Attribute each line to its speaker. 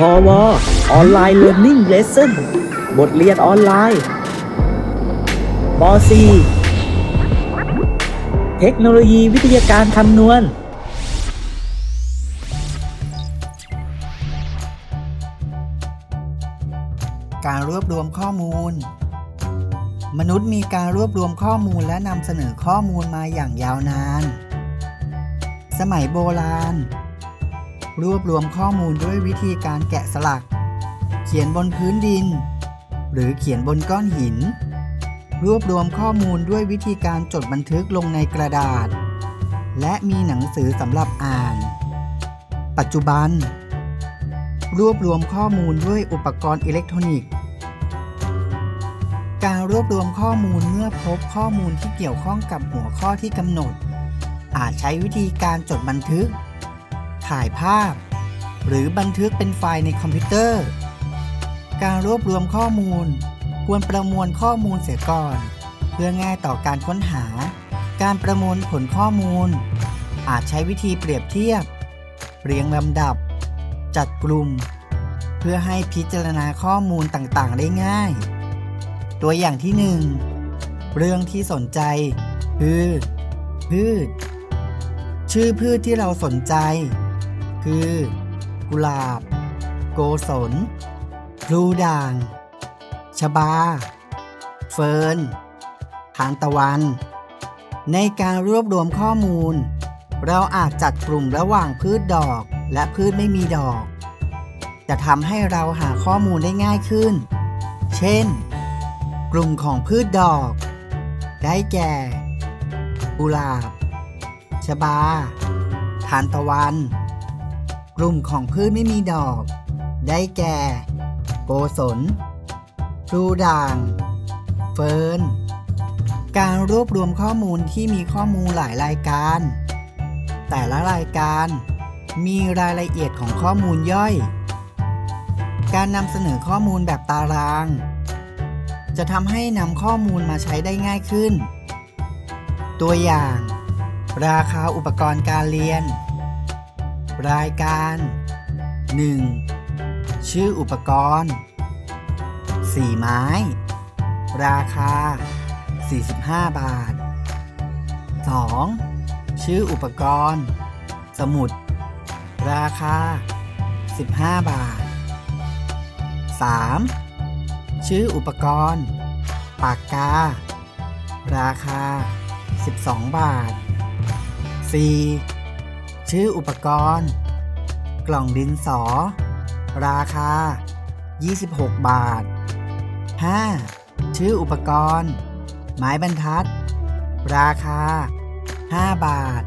Speaker 1: พอวออนไลน์เรียน i ิ g เลส s o n บทเรียนออนไลน์ป .4 เทคโนโลยีวิทยาการคำนวณ
Speaker 2: การรวบรวมข้อมูล มนุษย์มีการรวบรวมข้อมูลและนำเสนอข้อมูลมาอย่างยาวนาน สมัยโบราณ รวบรวมข้อมูลด้วยวิธีการแกะสลัก เขียนบนพื้นดิน หรือเขียนบนก้อนหิน รวบรวมข้อมูลด้วยวิธีการจดบันทึกลงในกระดาษ และมีหนังสือสำหรับอ่าน ปัจจุบัน รวบรวมข้อมูลด้วยอุปกรณ์อิเล็กทรอนิกส์ การรวบรวมข้อมูลเมื่อพบข้อมูลที่เกี่ยวข้องกับหัวข้อที่กำหนด อาจใช้วิธีการจดบันทึก ถ่ายภาพ หรือบันทึกเป็นไฟล์ในคอมพิวเตอร์ การรวบรวมข้อมูล ควรประมวลข้อมูลเสียก่อน เพื่อง่ายต่อการค้นหา การประมวลผลข้อมูล อาจใช้วิธีเปรียบเทียบ เรียงลำดับ จัดกลุ่ม เพื่อให้พิจารณาข้อมูลต่างๆ ได้ง่าย ตัวอย่างที่ 1 เรื่องที่สนใจ คือพืชชื่อพืชที่เราสนใจ คือ กุหลาบ โกศลพลูด่าง ชบา เฟิร์นทานตะวัน ในการรวบรวมข้อมูล เราอาจจัดกลุ่มระหว่างพืชดอกและพืชไม่มีดอก จะทำให้เราหาข้อมูลได้ง่ายขึ้น เช่น กลุ่มของพืชดอก ได้แก่ กุหลาบ ชบาทานตะวัน กลุ่มของพืชไม่มีดอก ได้แก่ โกศลพลูด่าง เฟิร์น การรวบรวมข้อมูลที่มีข้อมูลหลายรายการ แต่ละรายการมีรายละเอียดของข้อมูลย่อย การนำเสนอข้อมูลแบบตาราง จะทำให้นำข้อมูลมาใช้ได้ง่ายขึ้น ตัวอย่าง ราคาอุปกรณ์การเรียน รายการ 1. ชื่ออุปกรณ์สีไม้ ราคา 45 บาท 2. ชื่ออุปกรณ์ สมุด ราคา 15 บาท 3. ชื่ออุปกรณ์ ปากกา ราคา 12 บาท 4. ชื่ออุปกรณ์ กล่องดินสอ ราคา 26 บาท 5. ชื่ออุปกรณ์ ไม้บรรทัด ราคา 5 บาท